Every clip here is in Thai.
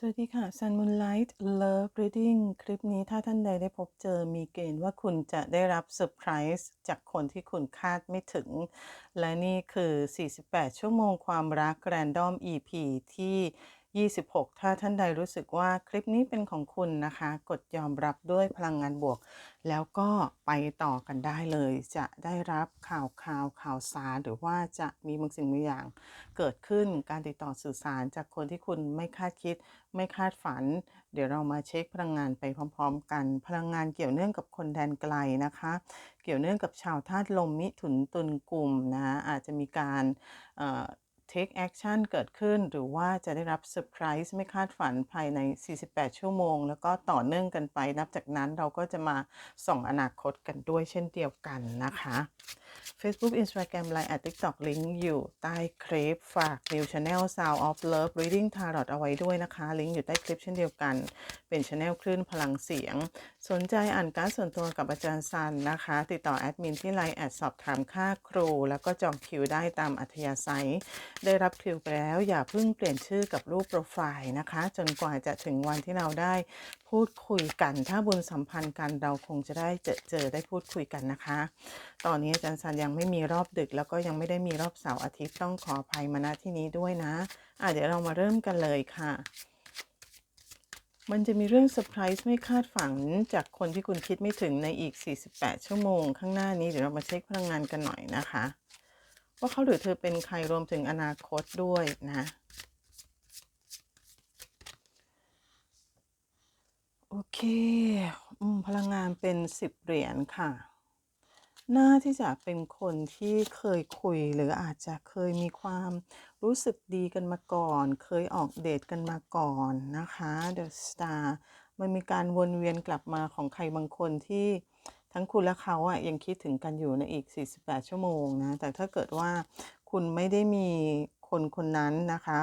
สวัสดีค่ะ Sun Moonlight Love Reading คลิปนี้ถ้าท่านใดได้พบเจอมีเกณฑ์ว่าคุณจะได้รับเซอร์ไพรส์จากคนที่คุณคาดไม่ถึง และนี่คือ 48 ชั่วโมงความรัก Random EP ที่ 26 ถ้าท่านใดรู้สึกว่าคลิปนี้เป็นของคุณนะคะ กดยอมรับด้วยพลังงานบวก แล้วก็ไปต่อกันได้เลย จะได้รับข่าวข่าวข่าวสาร หรือว่าจะมีบางสิ่งบางอย่าง เกิดขึ้นการติดต่อสื่อสารจากคนที่คุณไม่คาดคิด ไม่คาดฝัน เดี๋ยวเรามาเช็คพลังงานไปพร้อม ๆ กัน พลังงานเกี่ยวเนื่องกับคนแดนไกลนะคะ เกี่ยวเนื่องกับชาวธาตุลมมิถุนตุลกลุ่มนะอาจจะมีการ take action เกิดขึ้น หรือว่าจะได้รับเซอร์ไพรส์ไม่คาดฝันภายใน 48 ชั่วโมง แล้วก็ต่อเนื่องกันไป นับจากนั้นเราก็จะมาส่องอนาคตกันด้วยเช่นเดียวกันนะคะ Facebook Instagram Line และ TikTok ลิงก์อยู่ใต้คลิปฝาก New Channel Sound of Love Reading Tarot เอาไว้ด้วยนะคะ ลิงก์อยู่ใต้คลิปเช่นเดียวกัน เป็น Channel คลื่นพลังเสียง สนใจอ่านการดส่วนตัวกับอาจารย์ซันนะคะ ติดต่อแอดมินที่ Line แอดสอบถามค่าครู แล้วก็จองคิวได้ตามอัธยาศัยได้รับคิวไปแล้ว อย่าเพิ่งเปลี่ยนชื่อกับรูปโปรไฟล์นะคะ จนกว่าจะถึงวันที่เราได้พูดคุยกัน ถ้าบุญสัมพันธ์กันเราคงจะได้เจอเจอได้พูดคุยกันนะคะ ตอนนี้อาจารย์ซันยังไม่มีรอบดึก แล้วก็ยังไม่ได้มีรอบเสาร์อาทิตย์ต้องขออภัยมาณที่นี้ด้วยนะอะเดี๋ยวเรามาเริ่มกันเลยค่ะมันจะมีเรื่องเซอร์ไพรส์ไม่คาดฝันจากคนที่คุณคิดไม่ถึงในอีก 48 ชั่วโมงข้างหน้านี้ เดี๋ยวเรามาเช็คพลังงานกันหน่อยนะคะ ว่าเขาหรือเธอเป็นใครรวมถึงอนาคตด้วยนะโอเคอืมพลังงานเป็น10เหรียญค่ะ น่าที่จะเป็นคนที่เคยคุยหรืออาจจะเคยมีความรู้สึกดีกันมาก่อน เคยออกเดทกันมาก่อนนะคะ The Star มันมีการวนเวียนกลับมาของใครบางคนที่ ทั้งคุณและเขาอะยังคิดถึงกันอยู่ในอีก 48 ชั่วโมงนะ แต่ถ้าเกิดว่าคุณไม่ได้มีคนคนนั้นนะคะ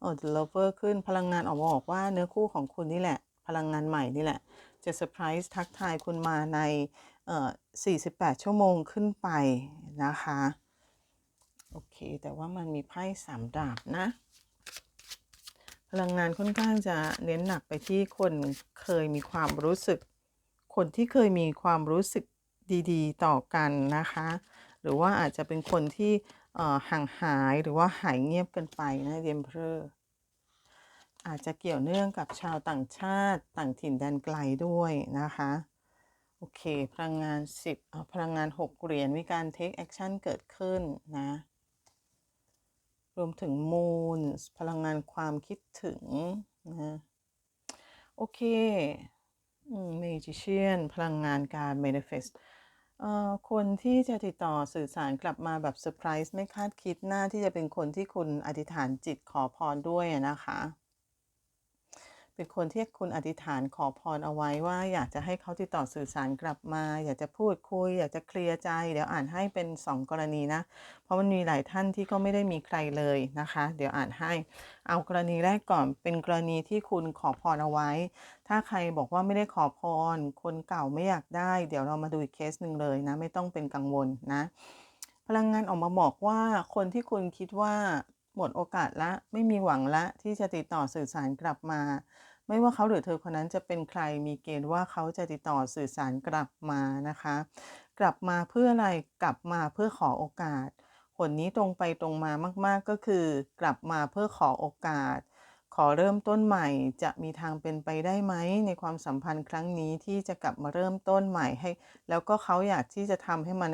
เออ The Lover ขึ้นพลังงานออกมาบอกว่าเนื้อคู่ของคุณนี่แหละ พลังงานใหม่นี่แหละ จะเซอร์ไพรส์ทักทายคุณมาในเอ่อ48 ชั่วโมงขึ้นไปนะคะ โอเค แต่ว่ามันมีไพ่สามดาบนะ พลังงานค่อนข้างจะเน้นหนักไปที่คนเคยมีความรู้สึก คนที่เคยมีความรู้สึกดีๆ ต่อกันนะคะ หรือว่าอาจจะเป็นคนที่ห่างหายหรือว่าหายเงียบกันไปนะเดมเพอร์อาจจะเกี่ยวเนื่องกับชาวต่างชาติต่างถิ่นแดนไกลด้วยนะคะ โอเค พลังงาน 10เอาพลังงาน 6 เหรียญมีการ take action เกิดขึ้นนะ รวมถึง moon พลังงานความคิดถึงนะ โอเค magician พลังงานการ manifest เอ่อคนที่จะติดต่อสื่อสารกลับมาแบบเซอร์ไพรส์ไม่คาดคิดหน้าที่จะเป็นคนที่คุณอธิษฐานจิตขอพรด้วยนะคะ เป็นคนที่คุณอธิษฐานขอพรเอาไว้ว่า อยากจะให้เขาติดต่อสื่อสารกลับมา อยากจะพูดคุย อยากจะเคลียร์ใจ เดี๋ยวอ่านให้เป็น 2 กรณีนะ เพราะมันมีหลายท่านที่ก็ไม่ได้มีใครเลยนะคะ เดี๋ยวอ่านให้ เอากรณีแรกก่อนเป็นกรณีที่คุณขอพรเอาไว้ ถ้าใครบอกว่าไม่ได้ขอพร คนเก่าไม่อยากได้ เดี๋ยวเรามาดูอีกเคสหนึ่งเลยนะ ไม่ต้องเป็นกังวลนะ พลังงานออกมาบอกว่าคนที่คุณคิดว่า หมดโอกาสละ ไม่มีหวังละที่จะติดต่อสื่อสารกลับมา ไม่ว่าเขาหรือเธอคนนั้นจะเป็นใครมีเกณฑ์ว่าเขาจะติดต่อสื่อสารกลับมานะคะ กลับมาเพื่ออะไรกลับมาเพื่อขอโอกาสผลนี้ตรงไปตรงมามาก ๆก็คือ กลับมาเพื่อขอโอกาส ขอเริ่มต้นใหม่จะมีทางเป็นไปได้ไหมในความสัมพันธ์ครั้งนี้ที่จะกลับมาเริ่มต้นใหม่ให้ แล้วก็เขาอยากที่จะทำให้มัน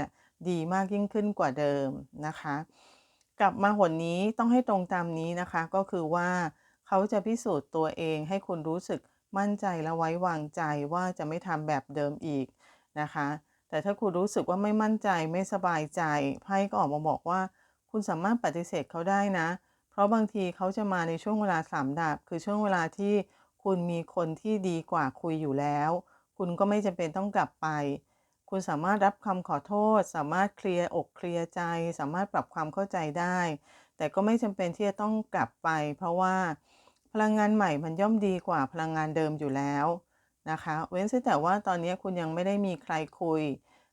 ดีมากยิ่งขึ้นกว่าเดิมนะคะ กลับมาหนนี้ต้องให้ตรงตามนี้นะคะ ก็คือว่าเขาจะพิสูจน์ตัวเองให้คุณรู้สึกมั่นใจและไว้วางใจว่าจะไม่ทำแบบเดิมอีกนะคะ แต่ถ้าคุณรู้สึกว่าไม่มั่นใจไม่สบายใจไพ่ก็ออกมาบอกว่า คุณสามารถปฏิเสธเขาได้นะ เพราะบางทีเขาจะมาในช่วงเวลาสามดาบคือช่วงเวลาที่คุณมีคนที่ดีกว่าคุยอยู่แล้ว คุณก็ไม่จำเป็นต้องกลับไป คุณสามารถรับคำขอโทษ สามารถเคลียร์อกเคลียร์ใจ สามารถปรับความเข้าใจได้ แต่ก็ไม่จำเป็นที่จะต้องกลับไป เพราะว่าพลังงานใหม่มันย่อมดีกว่าพลังงานเดิมอยู่แล้วนะคะ เว้นแต่ว่าตอนนี้คุณยังไม่ได้มีใครคุย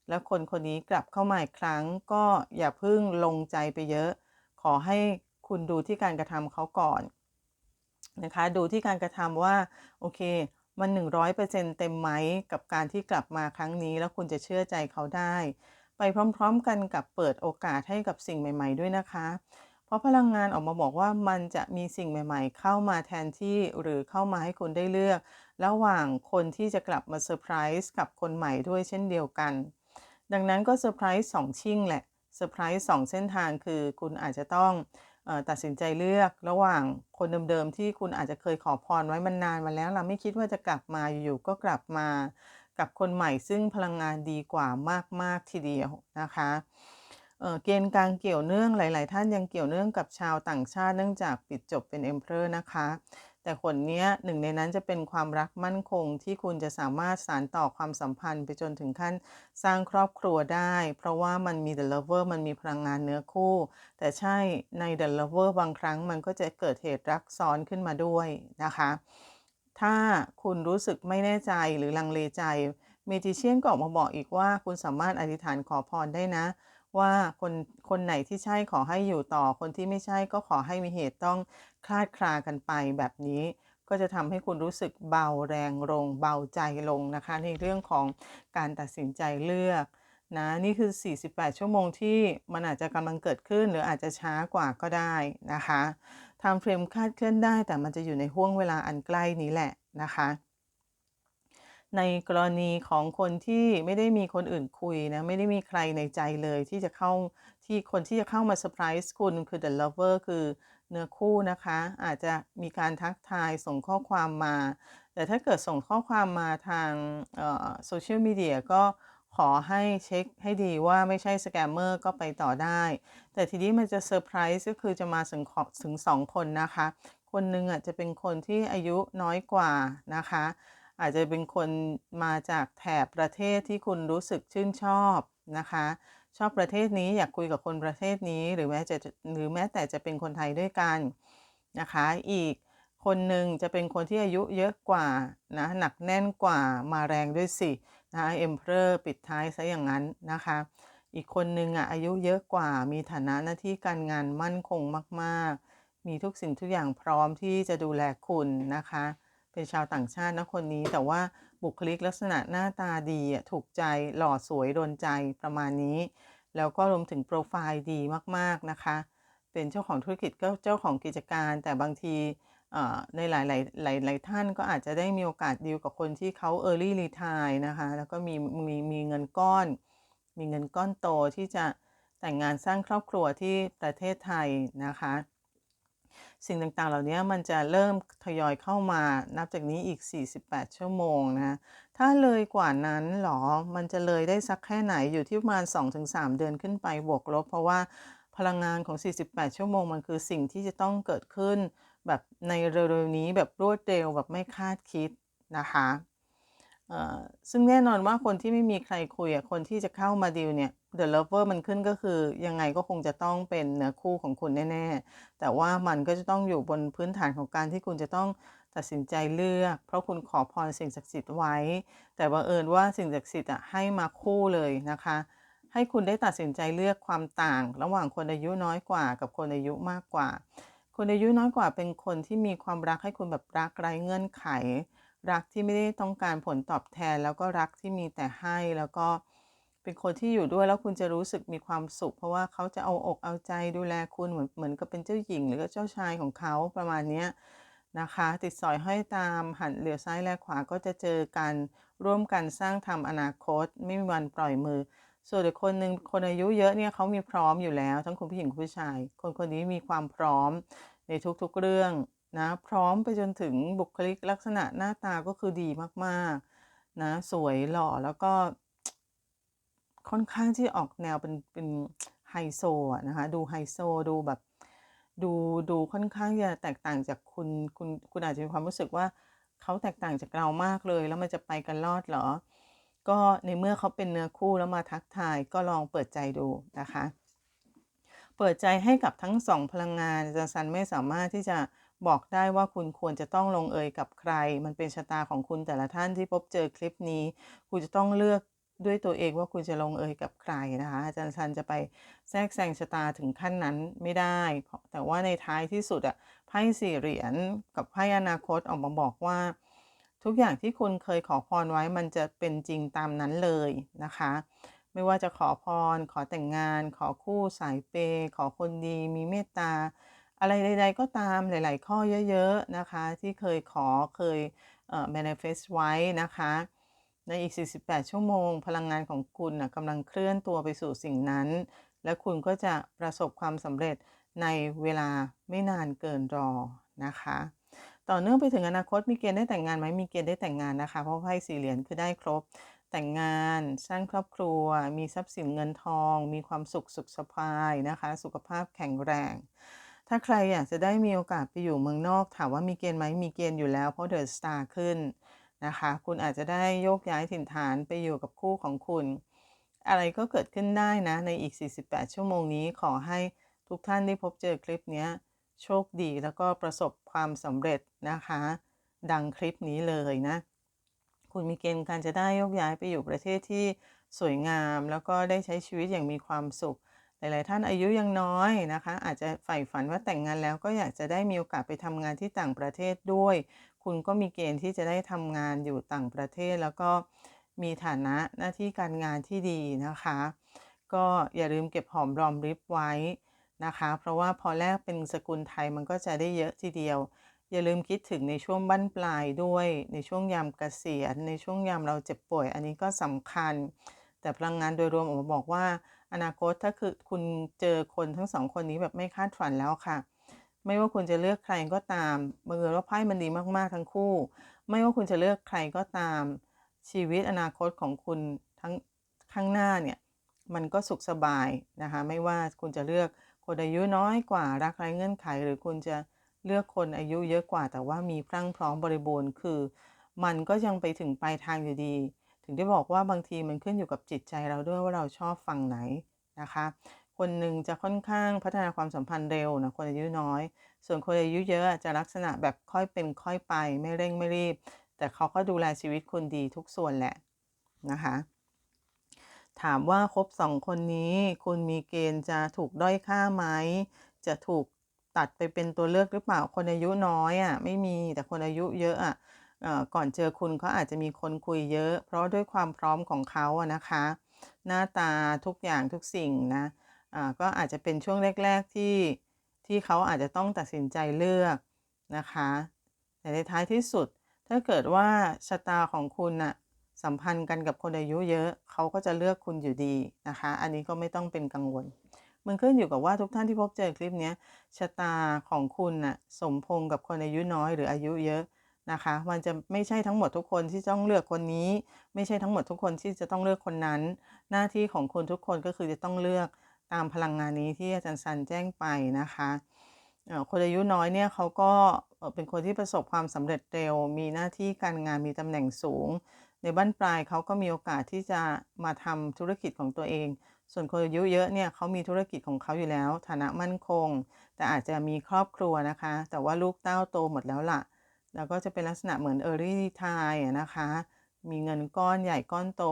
แล้วคนคนนี้กลับเข้ามาอีกครั้ง ก็อย่าเพิ่งลงใจไปเยอะ ขอให้คุณดูที่การกระทำเขาก่อนนะคะ ดูที่การกระทำว่าโอเค มัน 100%เต็มไหมกับการที่กลับมาครั้งนี้ แล้วคุณจะเชื่อใจเขาได้ ไปพร้อมๆกันกับเปิดโอกาสให้กับสิ่งใหม่ ๆ ด้วยนะคะ เพราะพลังงานออกมาบอกว่ามันจะมีสิ่งใหม่ ๆ เข้ามาแทนที่หรือเข้ามาให้คุณได้เลือก ระหว่างคนที่จะกลับมาเซอร์ไพรส์กับคนใหม่ด้วยเช่นเดียวกัน ดังนั้นก็เซอร์ไพรส์2ชิ่งแหละเซอร์ไพรส์2เส้นทางคือคุณอาจจะต้อง ตัดสินใจเลือกระหว่างคนเดิมๆที่คุณอาจจะเคยขอพรไว้มันนานมาแล้วเราไม่คิดว่าจะกลับมาอยู่ๆก็กลับมากับคนใหม่ซึ่งพลังงานดีกว่ามากๆทีเดียวนะคะเเกณฑ์การเกี่ยวเนื่องหลาย ๆ ท่านยังเกี่ยวเนื่องกับชาวต่างชาติเนื่องจากปิดจบเป็นเอมเพอร์นะคะ แต่หนนี้หนึ่งในนั้นจะเป็นความรักมั่นคงที่คุณจะสามารถสานต่อความสัมพันธ์ไปจนถึงขั้นสร้างครอบครัวได้ เพราะว่ามันมี The Lover มันมีพลังงานเนื้อคู่ แต่ใช่ใน The Lover บางครั้งมันก็จะเกิดเหตุรักซ้อนขึ้นมาด้วยนะคะ ถ้าคุณรู้สึกไม่แน่ใจหรือลังเลใจ Magician ก็ออกมาบอกอีกว่าคุณสามารถอธิษฐานขอพรได้นะ ว่าคนคนไหนที่ใช่ขอให้อยู่ต่อคนที่ไม่ใช่ก็ขอให้มีเหตุต้อง คลาดคลากันไปแบบนี้ก็จะทำให้คุณรู้สึกเบาแรงลง เบาใจลงนะคะ ในเรื่องของการตัดสินใจเลือกนะนี่คือ 48 ชั่วโมงที่มันอาจจะกำลังเกิดขึ้น หรืออาจจะช้ากว่าก็ได้นะคะไทม์เฟรมคาดเคลื่อนได้ แต่มันจะอยู่ในห้วงเวลาอันใกล้นี้แหละนะคะ ในกรณีของคนที่ไม่ได้มีคนอื่นคุยนะ ไม่ได้มีใครในใจเลยที่จะเข้าที่คนที่จะเข้ามาเซอร์ไพรส์คุณคือ The Lover คือ เนื้อคู่นะคะ อาจจะมีการทักทายส่งข้อความมา แต่ถ้าเกิดส่งข้อความมาทางเอ่อ Social Media ก็ขอให้เช็กให้ดีว่าไม่ใช่สแกมเมอร์ก็ไปต่อได้ แต่ทีนี้มันจะเซอร์ไพรส์ก็คือจะมาถึงขถึง2คนนะคะ คนหนึ่งอะจะเป็นคนที่อายุน้อยกว่านะคะ อาจจะเป็นคนมาจากแถบประเทศที่คุณรู้สึกชื่นชอบนะคะ ชอบประเทศนี้อยากคุยกับคนประเทศนี้หรือแม้จะหรือแม้แต่จะเป็นคนไทยด้วยกันนะคะ อีกคนหนึ่งจะเป็นคนที่อายุเยอะกว่านะหนักแน่นกว่ามาแรงด้วยสินะคะ Emperor ปิดท้ายเสียอย่างงั้นนะคะ อีกคนหนึ่งอะอายุเยอะกว่ามีฐานะหน้าที่การงานมั่นคงมากๆ มีทุกสิ่งทุกอย่างพร้อมที่จะดูแลคุณนะคะ เป็นชาวต่างชาตินะคนนี้แต่ว่า บุคลิกลักษณะหน้าตาดีถูกใจหล่อสวยโดนใจประมาณนี้ แล้วก็รวมถึงโพรไฟล์ดีมากๆนะคะ เป็นเจ้าของธุรกิจก็เจ้าของกิจการ แต่บางทีในหลายๆหลายหลายท่านก็อาจจะได้มีโอกาสดีลกับคนที่เขา Early Retire นะคะ แล้วก็มีมีมีเงินก้อน มีเงินก้อนโตที่จะแต่งงานสร้างครอบครัวที่ประเทศไทยนะคะ สิ่งต่างๆ เหล่านี้มันจะเริ่มทยอยเข้ามานับจากนี้อีก 48 ชั่วโมงนะถ้าเลยกว่านั้นหรอมันจะเลยได้สักแค่ไหนอยู่ที่ประมาณ 2-3 เดือนขึ้นไปบวกลบ เพราะว่าพลังงานของ 48 ชั่วโมงมันคือสิ่งที่จะต้องเกิดขึ้น แบบในเร็วๆนี้แบบรวดเร็วแบบไม่คาดคิดนะคะ ซึ่งแน่นอนว่าคนที่ไม่มีใครคุยอะคนที่จะเข้ามาดีลเนี่ย The Lover มันขึ้นก็คือยังไงก็คงจะต้องเป็นเนื้อคู่ของคุณแน่ ๆ แต่ว่ามันก็จะต้องอยู่บนพื้นฐานของการที่คุณจะต้องตัดสินใจเลือก เพราะคุณขอพรสิ่งศักดิ์สิทธิ์ไว้ แต่บังเอิญว่าสิ่งศักดิ์สิทธิ์อะให้มาคู่เลยนะคะ ให้คุณได้ตัดสินใจเลือกความต่าง ระหว่างคนอายุน้อยกว่า กับคนอายุมากกว่า คนอายุน้อยกว่าเป็นคนที่มีความรักให้คุณแบบรักไร้เงื่อนไข รักที่ไม่ได้ต้องการผลตอบแทน แล้วก็รักที่มีแต่ให้แล้วก็เป็นคนที่อยู่ด้วยแล้วคุณจะรู้สึกมีความสุข เพราะว่าเขาจะเอาอกเอาใจดูแลคุณเหมือนเหมือนกับเป็นเจ้าหญิง หรือก็เจ้าชายของเขาประมาณนี้นะคะ ติดสอยห้อยตามหันเหลียวซ้ายแลขวาก็จะเจอกันร่วมกันสร้างทำอนาคต ไม่มีวันปล่อยมือ ส่วนอีกคนหนึ่งคนอายุเยอะเนี่ยเขามีพร้อมอยู่แล้ว ทั้งคุณผู้หญิงคุณผู้ชาย คนคนนี้มีความพร้อมในทุกๆเรื่อง นะพร้อมไปจนถึงบุคลิกลักษณะหน้าตาก็คือดีมากๆนะสวยหล่อแล้วก็ ค่อนข้างที่ออกแนวเป็นเป็นไฮโซะนะคะดูไฮโซดูแบบ ดูดูค่อนข้างจะแตกต่างจากคุณคุณคุณอาจจะมีความรู้สึกว่าเขาแตกต่างจากเรามากเลย แล้วมันจะไปกันรอดเหรอ ก็ในเมื่อเขาเป็นเนื้อคู่แล้วมาทักทายก็ลองเปิดใจดูนะคะ เปิดใจให้กับทั้ง2พลังงานอาจารย์ซันไม่สามารถที่จะบอกได้ว่าคุณควรจะต้องลงเอยกับใคร มันเป็นชะตาของคุณแต่ละท่านที่พบเจอคลิปนี้ คุณจะต้องเลือกด้วยตัวเองว่าคุณจะลงเอยกับใครนะคะ อาจารย์ชันจะไปแทรกแซงชะตาถึงขั้นนั้นไม่ได้ แต่ว่าในท้ายที่สุดอะไพ่สี่เหรียญกับไพ่อนาคตออกมาบอกว่า ทุกอย่างที่คุณเคยขอพรไว้มันจะเป็นจริงตามนั้นเลยนะคะ ไม่ว่าจะขอพร ขอแต่งงาน ขอคู่สายเปย์ขอคนดีมีเมตตา อะไรใด ๆ ก็ตามหลาย ๆ ข้อเยอะ ๆ นะคะ ที่เคยขอเคยเ manifest ไว้นะคะ ในอีก 48 ชั่วโมง พลังงานของคุณนะกำลังเคลื่อนตัวไปสู่สิ่งนั้น และคุณก็จะประสบความสำเร็จในเวลาไม่นานเกินรอนะคะ ต่อเนื่องไปถึงอนาคตมีเกณฑ์ได้แต่งงานไหมมีเกณฑ์ได้แต่งงานนะคะ เพราะไพ่สี่เหรียญคือได้ครบ แต่งงาน สร้างครอบครัว มีทรัพย์สินเงินทอง มีความสุขสุขสบายนะคะ สุขภาพแข็งแรง ถ้าใครอยากจะได้มีโอกาสไปอยู่เมืองนอก ถามว่ามีเกณฑ์ไหมมีเกณฑ์อยู่แล้ว เพราะเดอะสตาร์ขึ้นนะคะ คุณอาจจะได้โยกย้ายถิ่นฐานไปอยู่กับคู่ของคุณ อะไรก็เกิดขึ้นได้นะ ในอีก 48 ชั่วโมงนี้ขอให้ทุกท่านที่พบเจอคลิปนี้โชคดีแล้วก็ประสบความสำเร็จนะคะ ดังคลิปนี้เลยนะ คุณมีเกณฑ์การจะได้ยกย้ายไปอยู่ประเทศที่สวยงาม แล้วก็ได้ใช้ชีวิตอย่างมีความสุข หลาย ๆ ท่านอายุยังน้อยนะคะ อาจจะใฝ่ฝันว่าแต่งงานแล้วก็อยากจะได้มีโอกาสไปทำงานที่ต่างประเทศด้วย คุณก็มีเกณฑ์ที่จะได้ทำงานอยู่ต่างประเทศ แล้วก็มีฐานะหน้าที่การงานที่ดีนะคะ ก็อย่าลืมเก็บหอมรอมริบไว้นะคะ เพราะว่าพอแลกเป็นสกุลไทยมันก็จะได้เยอะทีเดียว อย่าลืมคิดถึงในช่วงบั้นปลายด้วย ในช่วงยามเกษียณในช่วงยามเราเจ็บป่วย อันนี้ก็สำคัญ แต่พลังงานโดยรวมออกมาบอกว่า อนาคตถ้าคือคุณเจอคนทั้งสองคนนี้แบบไม่คาดฝันแล้วค่ะ ไม่ว่าคุณจะเลือกใครก็ตามบังเอิญว่าไพ่มันดีมากๆทั้งคู่ ไม่ว่าคุณจะเลือกใครก็ตาม ชีวิตอนาคตของคุณทั้งข้างหน้าเนี่ยมันก็สุขสบายนะคะ ไม่ว่าคุณจะเลือกคนอายุน้อยกว่ารักไร้เงื่อนไข หรือคุณจะ เลือกคนอายุเยอะกว่าแต่ว่ามีพรั่งพร้อมบริบูรณ์คือ มันก็ยังไปถึงปลายทางอยู่ดี ถึงได้บอกว่าบางทีมันขึ้นอยู่กับจิตใจเราด้วยว่าเราชอบฝั่งไหนนะคะ คนหนึ่งจะค่อนข้างพัฒนาความสัมพันธ์เร็วนะคนอายุน้อย ส่วนคนอายุเยอะจะลักษณะแบบค่อยเป็นค่อยไป ไม่เร่งไม่รีบ แต่เขาก็ดูแลชีวิตคุณดีทุกส่วนแหละนะคะถามว่าครบสองคนนี้ คุณมีเกณฑ์จะถูกด้อยค่าไหม จะถูก ตัดไปเป็นตัวเลือกหรือเปล่าคนอายุน้อยอะ่ะไม่มีแต่คนอายุเยอะอะ่ะก่อนเจอคุณเขาอาจจะมีคนคุยเยอะ เพราะด้วยความพร้อมของเขาอะนะคะ หน้าตาทุกอย่างทุกสิ่งนะะก็อาจจะเป็นช่วงแรก ๆที่ที่เขาอาจจะต้องตัดสินใจเลือกนะคะ แต่ในท้ายที่สุด ถ้าเกิดว่าชะตาของคุณน่ะสัมพันธ์กันกับคนอายุเยอะ เขาก็จะเลือกคุณอยู่ดีนะคะ อันนี้ก็ไม่ต้องเป็นกังวล มันขึ้นอยู่กับว่าทุกท่านที่พบเจอคลิปนี้ชะตาของคุณน่ะสมพงกับคนอายุน้อยหรืออายุเยอะนะคะ มันจะไม่ใช่ทั้งหมดทุกคนที่ต้องเลือกคนนี้ ไม่ใช่ทั้งหมดทุกคนที่จะต้องเลือกคนนั้น หน้าที่ของคุณทุกคนก็คือจะต้องเลือกตามพลังงานนี้ที่อาจารย์ซันแจ้งไปนะคะคนอายุน้อยเนี่ยเขาก็เป็นคนที่ประสบความสำเร็จเร็ว มีหน้าที่การงานมีตำแหน่งสูง ในบ้านปลายเขาก็มีโอกาสที่จะมาทำธุรกิจของตัวเอง ส่วนคนอายุเยอะเนี่ยเขามีธุรกิจของเขาอยู่แล้ว ฐานะมั่นคง แต่อาจจะมีครอบครัวนะคะ แต่ว่าลูกเต้าโตหมดแล้วล่ะ แล้วก็จะเป็นลักษณะเหมือน early retire นะคะ มีเงินก้อนใหญ่ก้อนโต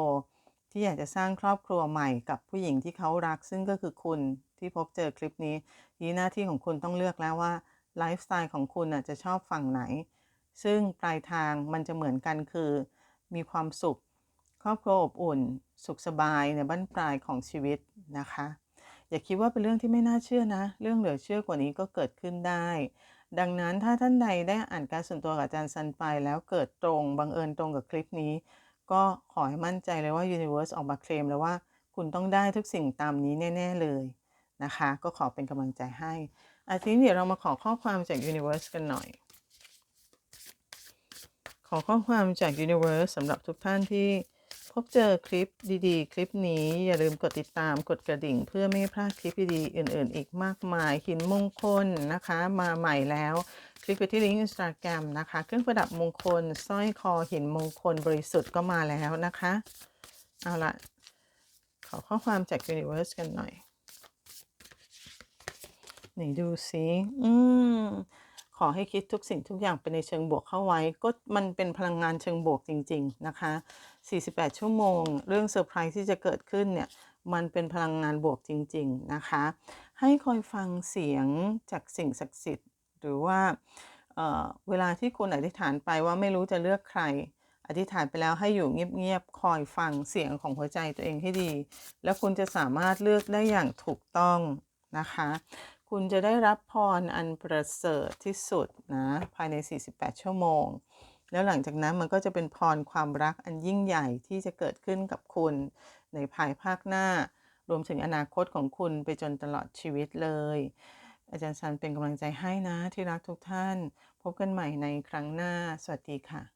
ที่อยากจะสร้างครอบครัวใหม่กับผู้หญิงที่เขารัก ซึ่งก็คือคุณที่พบเจอคลิปนี้ที่หน้าที่ของคุณต้องเลือกแล้วว่าไลฟ์สไตล์ของคุณจะชอบฝั่งไหน ซึ่งปลายทางมันจะเหมือนกันคือ มีความสุข ครอบครัวอบอุ่น สุขสบายในบั้นปลายของชีวิตนะคะ อย่าคิดว่าเป็นเรื่องที่ไม่น่าเชื่อนะ เรื่องเหลือเชื่อกว่านี้ก็เกิดขึ้นได้ ดังนั้นถ้าท่านใดได้อ่านการส่วนตัวกับอาจารย์ซันไปแล้วเกิดตรงบังเอิญตรงกับคลิปนี้ ก็ขอให้มั่นใจเลยว่า Universe ออกมาเคลมแล้วว่า คุณต้องได้ทุกสิ่งตามนี้แน่ ๆ เลยนะคะ ก็ขอเป็นกำลังใจให้อาทิตย์เดี๋ยวเรามาขอข้อความจาก Universe กันหน่อยขอข้อความจาก Universe สำหรับทุกท่านที่ พบเจอคลิปดีๆ คลิปนี้อย่าลืมกดติดตามกดกระดิ่ง เพื่อไม่พลาดคลิปดีๆอื่น ๆ อีกมากมายหินมงคลนะคะ มาใหม่แล้ว คลิกไปที่ลิงก์อินสตาแกรมนะคะ เครื่องประดับมงคลสร้อยคอหินมงคลบริสุทธิ์ก็มาแล้วนะคะ เอาละขอข้อความจาก Universe กันหน่อยไหนดูสิอืมขอให้คิดทุกสิ่งทุกอย่างไปในเชิงบวกเข้าไว้ ก็มันเป็นพลังงานเชิงบวกจริง ๆ นะคะ 48 ชั่วโมง เรื่องเซอร์ไพรส์ที่จะเกิดขึ้นเนี่ย มันเป็นพลังงานบวกจริง ๆ นะคะ ให้คอยฟังเสียงจากสิ่งศักดิ์สิทธิ์ หรือว่าเเวลาที่คุณอธิษฐานไปว่าไม่รู้จะเลือกใคร อธิษฐานไปแล้วให้อยู่เงียบๆ คอยฟังเสียงของหัวใจตัวเองให้ดี แล้วคุณจะสามารถเลือกได้อย่างถูกต้องนะคะ คุณจะได้รับพรอันประเสริฐที่สุดนะ ภายใน 48 ชั่วโมง แล้วหลังจากนั้นมันก็จะเป็นพรความรักอันยิ่งใหญ่ที่จะเกิดขึ้นกับคุณในภายภาคหน้า รวมถึงอนาคตของคุณไปจนตลอดชีวิตเลย อาจารย์ซันเป็นกำลังใจให้นะที่รักทุกท่าน พบกันใหม่ในครั้งหน้า สวัสดีค่ะ